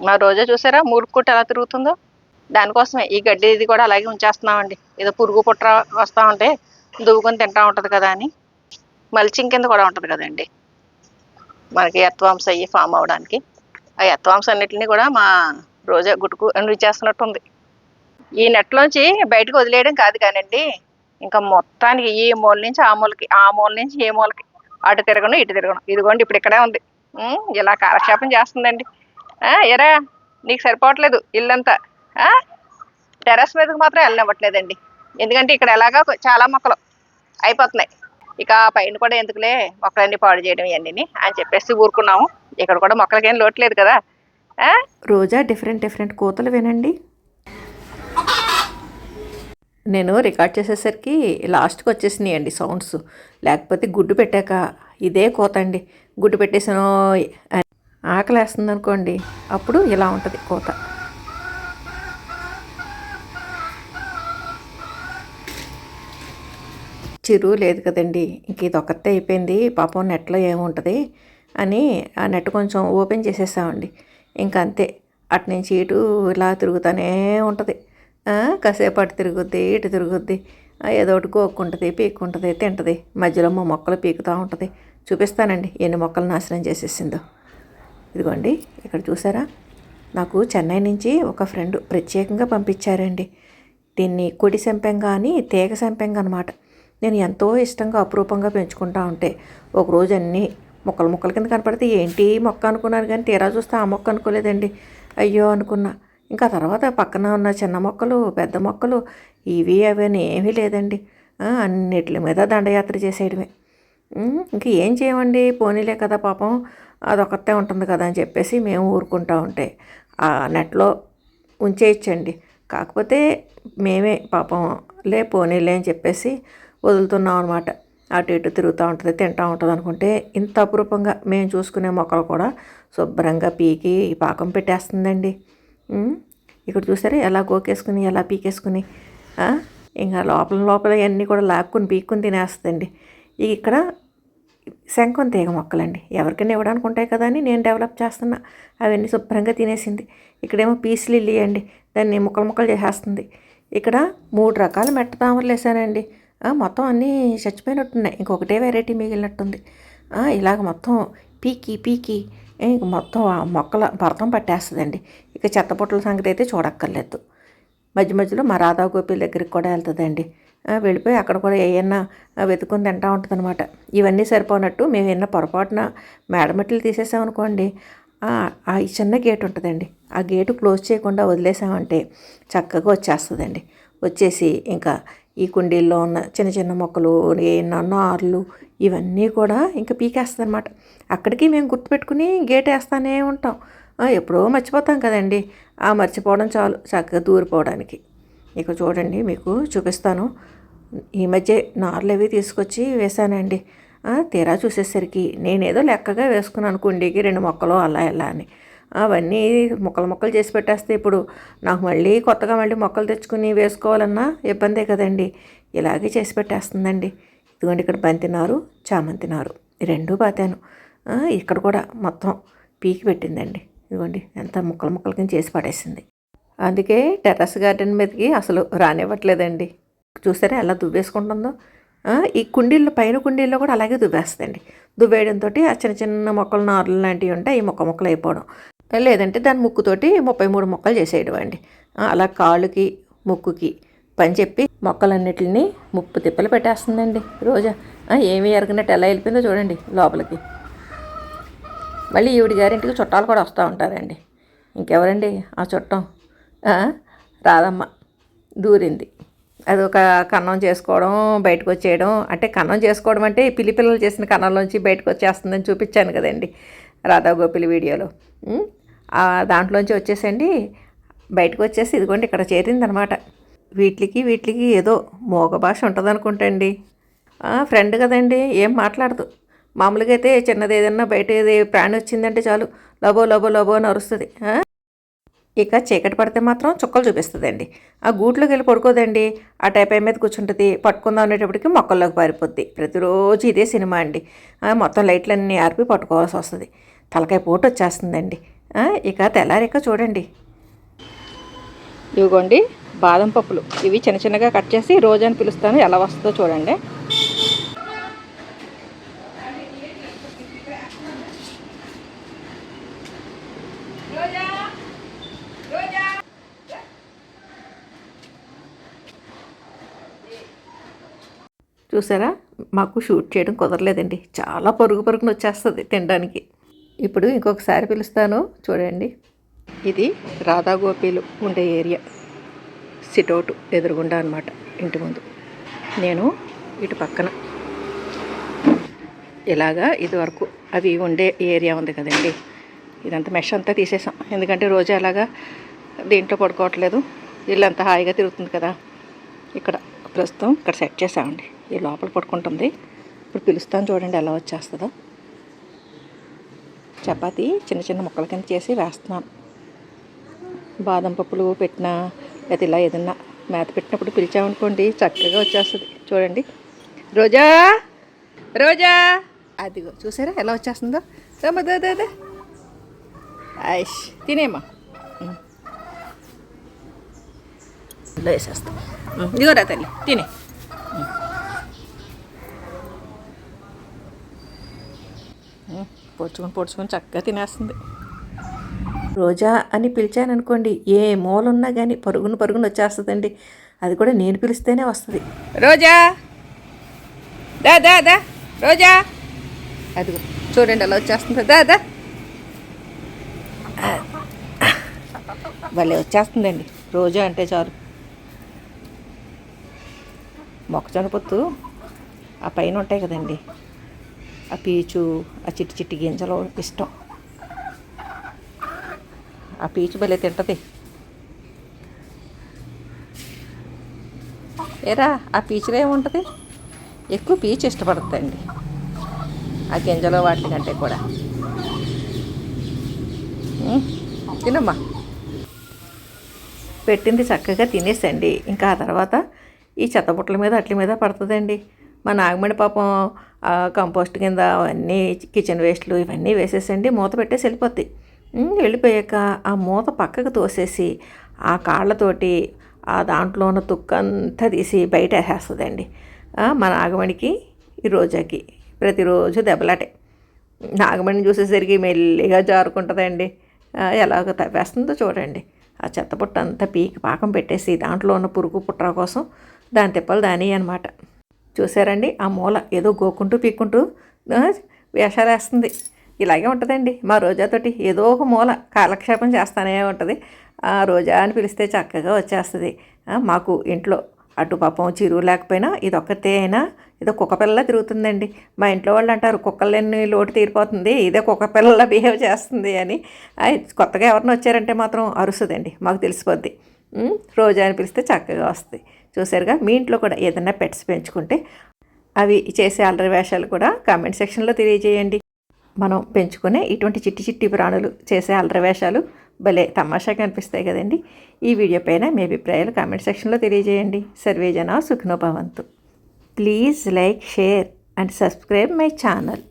మా రోజా చూసారా? మూడుకుంటే ఎలా తిరుగుతుందో? దానికోసమే ఈ గడ్డి ఇది కూడా అలాగే ఉంచేస్తున్నామండి. ఏదో పురుగు పుట్ర వస్తూ ఉంటే దువ్వుకొని తింటా ఉంటుంది కదా అని. మల్చింగ్ కింద కూడా ఉంటుంది కదండి. మనకి ఎత్వాంశ అయ్యి ఫామ్ అవడానికి. ఆ ఎత్వాంశ అన్నిటిని కూడా మా రోజా గుట్టుకు చేస్తున్నట్టు ఉంది ఈ నెట్లోంచి బయటకు వదిలేయడం కాదు కానండి. ఇంకా మొత్తానికి ఈ మూల నుంచి ఆ మూలకి ఆ మూల నుంచి ఏ మూలకి. అటు తిరగను ఇటు తిరగను. ఇదిగోండి ఇప్పుడు ఇక్కడే ఉంది. ఇలా కాలక్షేపం చేస్తుందండి. ఎరా నీకు సరిపోవట్లేదు ఇల్లంతా. ఆ? టెర్రస్ మీదకి మాత్రం వెళ్ళనివ్వట్లేదండి. ఎందుకంటే ఇక్కడ ఎలాగా చాలా మొక్కలు అయిపోతున్నాయి. ఇక ఆ పైన కూడా ఎందుకులే మొక్కలన్నీ పాడు చేయడం ఇవన్నీ అని చెప్పేసి ఊరుకున్నాము. ఇక్కడ కూడా మొక్కలకేం లోట్లేదు కదా. రోజా డిఫరెంట్ డిఫరెంట్ కూతలు వినండి. నేను రికార్డ్ చేసేసరికి లాస్ట్కి వచ్చేసినాయి అండి సౌండ్స్. లేకపోతే గుడ్డు పెట్టాక ఇదే కోత అండి. గుడ్డు పెట్టేసాను ఆకలేస్తుంది ఆకలి అనుకోండి అప్పుడు ఇలా ఉంటుంది కోత. చిరు లేదు కదండి ఇంక ఇది ఒక్కతే అయిపోయింది పాపం నెట్లో ఏముంటుంది అని ఆ నెట్ కొంచెం ఓపెన్ చేసేసామండి. ఇంక అంతే అటు నుంచి ఇటు ఇలా తిరుగుతూనే ఉంటుంది. ఆ, కాసేపు అటు తిరుగుద్ది ఇటు తిరుగుద్ది ఏదో ఒకటి కోక్కుంటుంది పీక్కుంటుంది తింటుంది. మధ్యలో మా మొక్కలు పీకుతూ ఉంటుంది. చూపిస్తానండి ఎన్ని మొక్కలు నాశనం చేసేసిందో. ఇదిగోండి ఇక్కడ చూసారా? నాకు చెన్నై నుంచి ఒక ఫ్రెండ్ ప్రత్యేకంగా పంపించారండి. దీన్ని కొడి సెంపెంగ అని తీగ సెంపెంగ అనమాట నేను ఎంతో ఇష్టంగా అపురూపంగా పెంచుకుంటా ఉంటే ఒకరోజు అన్నీ మొక్కలు మొక్కల కింద కనపడితే ఏంటి మొక్క అనుకున్నాను కానీ తీరా చూస్తే ఆ మొక్క అనుకోలేదండి. అయ్యో అనుకున్నా. ఇంకా తర్వాత పక్కన ఉన్న చిన్న మొక్కలు పెద్ద మొక్కలు ఇవి అవి అని ఏమీ లేదండి. అన్నిటి మీద దండయాత్ర చేసేయడమే. ఇంక ఏం చేయమండి? పోనీలే కదా పాపం. అదొకతే ఉంటుంది కదా అని చెప్పేసి మేము ఊరుకుంటా ఉంటే. ఆ నెట్లో ఉంచేయచ్చండి. కాకపోతే మేమే పాపం లే పోనీలే అని చెప్పేసి వదులుతున్నాం అనమాట అటు ఇటు తిరుగుతూ ఉంటుంది తింటూ ఉంటుంది అనుకుంటే ఇంత అపురూపంగా మేము చూసుకునే మొక్కలు కూడా శుభ్రంగా పీకి పాకం పెట్టేస్తుందండి. ఇక్కడ చూసారా? ఎలా గోకేసుకుని ఎలా పీకేసుకుని ఇంకా లోపల లోపల అన్నీ కూడా లాక్కుని పీక్కుని తినేస్తుందండి. ఇక్కడ శంఖం తీగ మొక్కలండి. ఎవరికైనా ఇవ్వడానికి ఉంటాయి కదా అని నేను డెవలప్ చేస్తున్నా. అవన్నీ శుభ్రంగా తినేసింది. ఇక్కడేమో పీస్ లిల్లీ అండి. దాన్ని ముక్కలు ముక్కలు చేసేస్తుంది. ఇక్కడ మూడు రకాల మెట్ట తామరలు వేసానండి. మొత్తం అన్నీ చచ్చిపోయినట్టున్నాయి. ఇంకొకటే వెరైటీ మిగిలినట్టుంది. ఇలాగ మొత్తం పీకి పీకి ఇంక మొత్తం మొక్కల భరతం పట్టేస్తుందండి. ఇక చెత్తపుట్టల సంగతి అయితే చూడక్కర్లేదు. మధ్య మధ్యలో మా రాధా గోపి దగ్గరికి కూడా వెళ్తుందండి. వెళ్ళిపోయి అక్కడ కూడా ఏమన్నా వెతుకుని తింటా ఉంటుంది అనమాట ఇవన్నీ సరిపోనట్టు మేము ఏమన్నా పొరపాటున మేడమట్టలు తీసేసామనుకోండి ఆ ఆ ఈ చిన్న గేట్ ఉంటుందండి. ఆ గేటు క్లోజ్ చేయకుండా వదిలేసామంటే చక్కగా వచ్చేస్తుందండి. వచ్చేసి ఇంకా ఈ కుండీల్లో ఉన్న చిన్న చిన్న మొక్కలు ఏమన్నా నార్లు ఇవన్నీ కూడా ఇంకా పీకేస్తుంది అనమాట అక్కడికి మేము గుర్తుపెట్టుకుని గేట్ వేస్తానే ఉంటాం. ఎప్పుడో మర్చిపోతాం కదండి. ఆ మర్చిపోవడం చాలు. చక్కగా దూరిపోవడానికి. ఇక చూడండి మీకు చూపిస్తాను. ఈ మధ్య నార్లు అవి తీసుకొచ్చి వేశానండి. తీరా చూసేసరికి నేనేదో లెక్కగా వేసుకున్నాను కుండీకి రెండు మొక్కలు అలా ఇలా అని. అవన్నీ మొక్కలు మొక్కలు చేసి పెట్టేస్తే ఇప్పుడు నాకు మళ్ళీ కొత్తగా మళ్ళీ మొక్కలు తెచ్చుకుని వేసుకోవాలన్నా ఇబ్బందే కదండి. ఇలాగే చేసి పెట్టేస్తుందండి. ఇదిగోండి ఇక్కడ బంతినారు చామంతి నారు రెండూ పాతాను. ఇక్కడ కూడా మొత్తం పీకి పెట్టిందండి. ఇదిగోండి ఎంత ముక్కలు ముక్కల కింద చేసి పడేసింది. అందుకే టెర్రస్ గార్డెన్ మీదకి అసలు రానివ్వట్లేదండి. చూసారా ఎలా దువ్వేసుకుంటుందో? ఈ కుండీల్లో పైన కుండీల్లో కూడా అలాగే దువ్వేస్తుందండి దువ్వేయడంతో ఆ చిన్న చిన్న మొక్కలు నారులు లాంటివి ఉంటే ఈ మొక్క మొక్కలు అయిపోవడం. లేదంటే దాని ముక్కుతోటి ముప్పై మూడు మొక్కలు చేసేయడం అండి అలా కాళ్ళకి ముక్కుకి పని చెప్పి మొక్కలన్నిటిని ముప్పు తిప్పలు పెట్టేస్తుందండి రోజా. ఏమి ఎరగనట్టు ఎలా వెళ్ళిపోయిందో చూడండి లోపలికి. మళ్ళీ ఈవిడి గారింటికి చుట్టాలు కూడా వస్తూ ఉంటారండి. ఇంకెవరండి ఆ చుట్టం? రాదమ్మ. రాధమ్మ దూరింది. అది ఒక కన్నం చేసుకోవడం బయటకు వచ్చేయడం అంటే కన్నం చేసుకోవడం అంటే పిల్లి పిల్లలు చేసిన కన్నంలోంచి బయటకు వచ్చేస్తుందని చూపించాను కదండి రాధా గోపిలి వీడియోలో దాంట్లోంచి వచ్చేసండి బయటకు వచ్చేసి ఇదిగోండి ఇక్కడ చేరిందనమాట. వీటికి వీటికి ఏదో మోగ భాష ఉంటుంది అనుకుంటండి ఫ్రెండ్ కదండి ఏం మాట్లాడదు. మామూలుగా అయితే చిన్నది ఏదన్నా బయట ఏది ప్రాణి వచ్చిందంటే చాలు. లబో లబో లబో అని అరుస్తుంది. ఇక చీకటి పడితే మాత్రం చుక్కలు చూపిస్తుందండి. ఆ గూట్లోకి వెళ్ళి పడుకోదండి. ఆ టైప్ మీద కూర్చుంటుంది. పట్టుకుందాం అనేటప్పటికి మొక్కల్లోకి పారిపోద్ది. ప్రతిరోజు ఇదే సినిమా అండి. మొత్తం లైట్లన్నీ ఆర్పి పట్టుకోవాల్సి వస్తుంది. తలకాయ పోటు వచ్చేస్తుందండి. ఇక తెల్లారిక చూడండి. ఇవిగోండి బాదం పప్పులు. ఇవి చిన్న చిన్నగా కట్ చేసి రోజు అని పిలుస్తాను. ఎలా వస్తుందో చూడండి. చూసారా? మాకు షూట్ చేయడం కుదరలేదండి. చాలా పరుగు పరుగున వచ్చేస్తుంది తినడానికి. ఇప్పుడు ఇంకొకసారి పిలుస్తాను. చూడండి. ఇది రాధా గోపీలు ఉండే ఏరియా. సిటౌట్ ఎదురుగుండా అనమాట ఇంటి ముందు. నేను ఇటు పక్కన. ఇలాగా ఇదివరకు అవి ఉండే ఏరియా ఉంది కదండి. ఇదంతా మెష్ అంతా తీసేసాం. ఎందుకంటే రోజు అలాగా దీంట్లో పడుకోవట్లేదు. ఇల్లంతా హాయిగా తిరుగుతుంది కదా. ఇక్కడ ప్రస్తుతం ఇక్కడ సెట్ చేసామండి. ఈ లోపల పట్టుకుంటుంది ఇప్పుడు పిలుస్తాను చూడండి ఎలా వచ్చేస్తుందో. చపాతి చిన్న చిన్న ముక్కల కింద చేసి వేస్తున్నాను. బాదం పప్పులు పెట్టినా లేదా ఇలా ఏదన్నా మేత పెట్టినప్పుడు పిలిచామనుకోండి చక్కగా వచ్చేస్తుంది. చూడండి. రోజా! రోజా! అదిగో చూసారా ఎలా వచ్చేస్తుందో? రమ్మ దా ఐష్ తినేమా ఇందులో వేసేస్తా. ఇదిగోరా తల్లి తినే. పొడుచుకొని పొడుచుకొని చక్కగా తినేస్తుంది. రోజా అని పిలిచాను అనుకోండి ఏ మూల ఉన్నా కానీ పరుగున పరుగున వచ్చేస్తుందండి. అది కూడా నేను పిలిస్తేనే వస్తుంది. రోజా! దా దా దా రోజా! అదిగో చూడండి అలా వచ్చేస్తుంది. దా దా. భలే వచ్చేస్తుందండి. రోజా అంటే చాలు. మొక్కజొన్న పొత్తు ఆ పైన ఉంటాయి కదండి. ఆ పీచు ఆ చిట్టి చిట్టి గింజలు ఇష్టం. ఆ పీచు భలే తింటుంది. ఏరా ఆ పీచులో ఏముంటుంది? ఎక్కువ పీచు ఇష్టపడుతుందండి ఆ గింజలు వాటి కంటే కూడా తినమ్మా. పెట్టింది చక్కగా తినేసండి. ఇంకా ఆ తర్వాత ఈ చెత్తబుట్టల మీద అట్ల మీద పడుతుందండి. మా నాగమణి పాపం కంపోస్ట్ కింద అవన్నీ కిచెన్ వేస్ట్లు ఇవన్నీ వేసేసండి మూత పెట్టేసి వెళ్ళిపోద్ది. వెళ్ళిపోయాక ఆ మూత పక్కకు తోసేసి ఆ కాళ్ళతోటి ఆ దాంట్లో ఉన్న తుక్కంతా తీసి బయట వేసేస్తుందండి. మా నాగమణికి ఈ రోజాకి ప్రతిరోజు దెబ్బలాటే. నాగమణిని చూసేసరికి మెల్లిగా జారుకుంటుందండి. ఎలాగ తవ్వేస్తుందో చూడండి. ఆ చెత్త పుట్ట అంతా పీకి పాకం పెట్టేసి దాంట్లో ఉన్న పురుగు పుట్ర కోసం దాని తిప్పలు దాని అనమాట చూసారండి? ఆ మూల ఏదో గోకుంటూ పీక్కుంటూ వేషాలేస్తుంది వేషాలు వేస్తుంది. ఇలాగే ఉంటుందండి. మా రోజాతోటి ఏదో ఒక మూల కాలక్షేపం చేస్తానే ఉంటుంది. ఆ రోజా అని పిలిస్తే చక్కగా వచ్చేస్తుంది. మాకు ఇంట్లో అటు పాపం చిరువు లేకపోయినా ఇది ఒక్కతే అయినా ఏదో కుక్కపిల్ల తిరుగుతుందండి. మా ఇంట్లో వాళ్ళు అంటారు కుక్కలన్నీ లోటు తీరిపోతుంది. ఇదే కుక్క పిల్లలా బిహేవ్ చేస్తుంది అని. కొత్తగా ఎవరిని వచ్చారంటే మాత్రం అరుస్తుందండి మాకు తెలిసిపోద్ది. రోజా అని పిలిస్తే చక్కగా వస్తుంది. చూసారుగా మీ ఇంట్లో కూడా ఏదైనా పెట్స్ పెంచుకుంటే అవి చేసే అల్లరి వేషాలు కూడా కామెంట్ సెక్షన్లో తెలియజేయండి. మనం పెంచుకునే ఇటువంటి చిట్టి చిట్టి ప్రాణులు చేసే అల్లరి వేషాలు భలే తమాషాగా అనిపిస్తాయి కదండి. ఈ వీడియో పైన మీ అభిప్రాయాలు కామెంట్ సెక్షన్లో తెలియజేయండి. సర్వేజన సుఖనోభవంతు please like share and subscribe my channel.